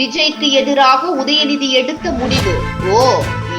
விஜய்க்கு எதிராக உதயநிதி எடுத்த முடிவு. ஓ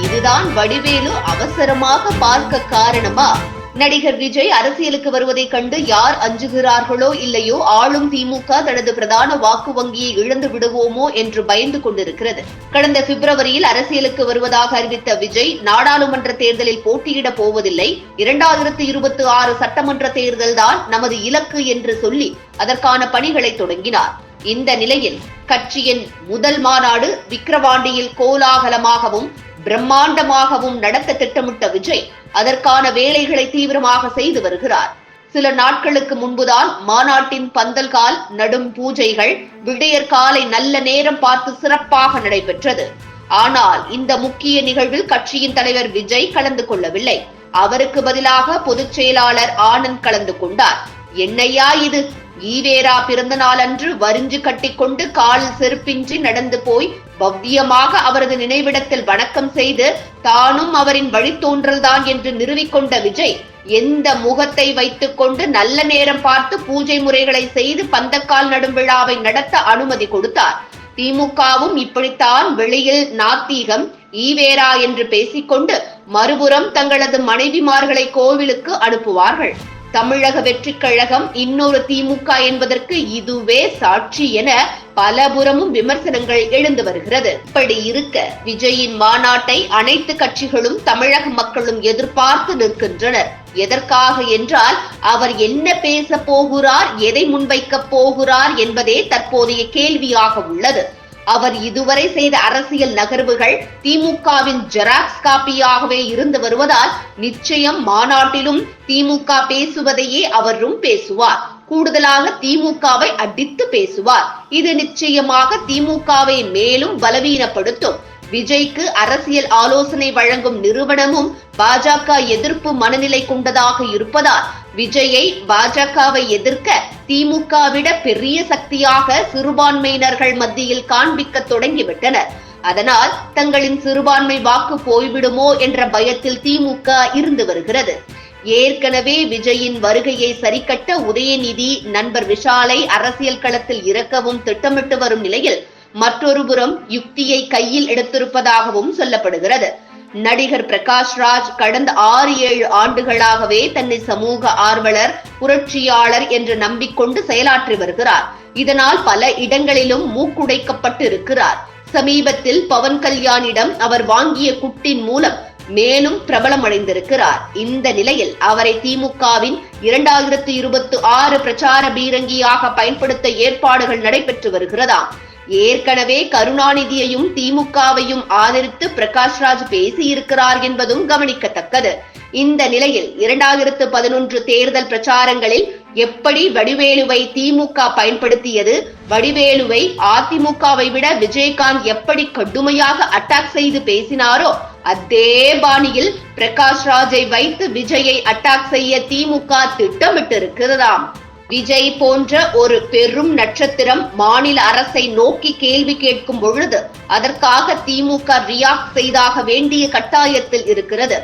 இதுதான் வடிவேலு அவசரமாக பார்க்க காரணமா? நடிகர் விஜய் அரசியலுக்கு வருவதைக் கண்டு யார் அஞ்சுகிறார்களோ இல்லையோ ஆளும் திமுக தனது பிரதான வாக்கு வங்கியை இழந்து விடுவோமோ என்று பயந்து கொண்டிருக்கிறது. கடந்த பிப்ரவரியில் அரசியலுக்கு வருவதாக அறிவித்த விஜய் நாடாளுமன்ற தேர்தலில் போட்டியிடப் போவதில்லை. இரண்டாயிரத்து இருபத்தி ஆறு சட்டமன்ற தேர்தல்தான் நமது இலக்கு என்று சொல்லி அதற்கான பணிகளை தொடங்கினார். இந்த நிலையில் கட்சியின் முதல் மாநாடு விக்கிரவாண்டியில் கோலாகலமாகவும் பிரம்மாண்டமாகவும் நடத்த திட்டமிட்ட விஜய் அதற்கான வேலைகளை தீவிரமாக செய்து வருகிறார். சில நாட்களுக்கு முன்புதான் மாநாட்டின் பந்தல்கால் நடும் பூஜைகள் விடையற் காலை நல்ல நேரம் பார்த்து சிறப்பாக நடைபெற்றது. ஆனால் இந்த முக்கிய நிகழ்வில் கட்சியின் தலைவர் விஜய் கலந்து கொள்ளவில்லை. அவருக்கு பதிலாக பொதுச் செயலாளர் ஆனந்த் கலந்து கொண்டார். என்னையா இது? ஈவேரா பிறந்த நாளன்று வரிஞ்சு கட்டிக்கொண்டு காலில் செருப்பின்றி நடந்து போய் பவ்யமாக அவரது நினைவிடத்தில் வணக்கம் செய்து தானும் அவரின் வழித்தோன்றல்தான் என்று நிறுவிக்கொண்ட விஜய் எந்த முகத்தை வைத்துக் கொண்டு நல்ல நேரம் பார்த்து பூஜை முறைகளை செய்து பந்தக்கால் நடும் விழாவை நடத்த அனுமதி கொடுத்தார். திமுகவும் இப்படித்தான் வெளியில் நாத்தீகம் ஈவேரா என்று பேசிக்கொண்டு மறுபுறம் தங்களது மனைவிமார்களை கோவிலுக்கு அனுப்புவார்கள். தமிழக வெற்றி கழகம் இன்னொரு திமுக என்பதற்கு இதுவே சாட்சி என பலபுறமும் விமர்சனங்கள் எழுந்து வருகிறது. இப்படி இருக்க விஜயின் மாநாட்டை அனைத்து கட்சிகளும் தமிழக மக்களும் எதிர்பார்த்து நிற்கின்றனர். எதற்காக என்றால் அவர் என்ன பேச போகிறார் எதை முன்வைக்க போகிறார் என்பதே தற்போதைய கேள்வியாக உள்ளது. அவர் இதுவரை செய்த அரசியல் நகர்வுகள் திமுகவின் ஜெராக்ஸ் காப்பியாகவே இருந்து வருவதால் நிச்சயம் மாநாட்டிலும் திமுக பேசுவதையே அவரும் பேசுவார். கூடுதலாக திமுகவை அடித்து பேசுவார். இது நிச்சயமாக திமுகவை மேலும் பலவீனப்படுத்தும். விஜய்க்கு அரசியல் ஆலோசனை வழங்கும் நிறுவனமும் பாஜக எதிர்ப்பு மனநிலை கொண்டதாக இருப்பதால் விஜயை பாஜகவை எதிர்க்க திமுக விட பெரிய சக்தியாக சிறுபான்மையினர்கள் மத்தியில் காண்பிக்க தொடங்கிவிட்டனர். அதனால் தங்களின் சிறுபான்மை வாக்கு போய்விடுமோ என்ற பயத்தில் திமுக இருந்து வருகிறது. ஏற்கனவே விஜயின் வருகையை சரிக்கட்ட உதயநிதி நண்பர் விஷாலை அரசியல் களத்தில் இறக்கவும் திட்டமிட்டு வரும் நிலையில் மற்றொரு புறம் யுக்தியை கையில் எடுத்திருப்பதாகவும் சொல்லப்படுகிறது. நடிகர் பிரகாஷ் ராஜ் கடந்த ஆறு ஏழு ஆண்டுகளாகவே தன்னை சமூக ஆர்வலர் புரட்சியாளர் என்று நம்பிக்கொண்டு செயலாற்றி வருகிறார். இதனால் பல இடங்களிலும் மூக்குடைக்கப்பட்டு இருக்கிறார் சமீபத்தில் பவன் கல்யாணிடம் அவர் வாங்கிய குட்டின் மூலம் மேலும் பிரபலமடைந்திருக்கிறார். இந்த நிலையில் அவரை திமுகவின் இரண்டாயிரத்தி இருபத்தி ஆறு பிரச்சார பீரங்கியாக பயன்படுத்த ஏற்பாடுகள் நடைபெற்று வருகிறதாம். ஏற்கனவே கருணாநிதியையும் திமுகவையும் ஆதரித்து பிரகாஷ்ராஜ் பேசியிருக்கிறார் என்பதும் கவனிக்கத்தக்கது. இந்த நிலையில் இரண்டாயிரத்து பதினொன்று தேர்தல் பிரச்சாரங்களில் எப்படி வடிவேலுவை திமுக பயன்படுத்தியது வடிவேலுவை அதிமுகவை விட விஜயகாந்த் எப்படி கடுமையாக அட்டாக் செய்து பேசினாரோ அதே பாணியில் பிரகாஷ் ராஜை வைத்து விஜயை அட்டாக் செய்ய திமுக திட்டமிட்டிருக்கிறதாம். விஜய் போன்ற ஒரு பெரும் நட்சத்திரம் மாநில அரசை நோக்கி கேள்வி கேட்கும் பொழுது அதற்காக திமுக ரியாக்ட் செய்தாக வேண்டிய கட்டாயத்தில் இருக்கிறது.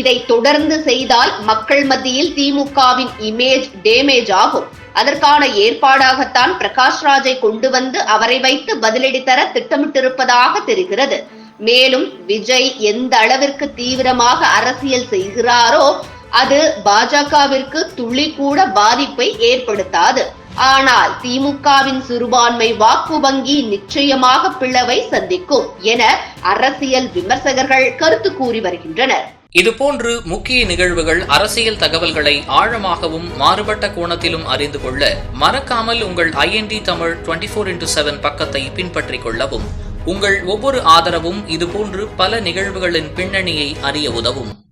இதை தொடர்ந்து செய்தால் மக்கள் மத்தியில் திமுகவின் இமேஜ் டேமேஜ் ஆகும். அதற்கான ஏற்பாடாகத்தான் பிரகாஷ் ராஜை கொண்டு வந்து அவரை வைத்து பதிலடி தர திட்டமிட்டிருப்பதாக தெரிகிறது. மேலும் விஜய் எந்த அளவிற்கு தீவிரமாக அரசியல் செய்கிறாரோ அது பாஜகவிற்கு துளி கூட பாதிப்பை ஏற்படுத்தாது. ஆனால் திமுகவின் சிறுபான்மை வாக்கு வங்கி நிச்சயமாக பிளவை சந்திக்கும் என அரசியல் விமர்சகர்கள் கருத்து கூறி வருகின்றனர். இதுபோன்று முக்கிய நிகழ்வுகள் அரசியல் தகவல்களை ஆழமாகவும் மாறுபட்ட கோணத்திலும் அறிந்து கொள்ள மறக்காமல் உங்கள் IND Tamil twenty four into seven பக்கத்தை பின்பற்றிக் கொள்ளவும். உங்கள் ஒவ்வொரு ஆதரவும் இதுபோன்று பல நிகழ்வுகளின் பின்னணியை அறிய உதவும்.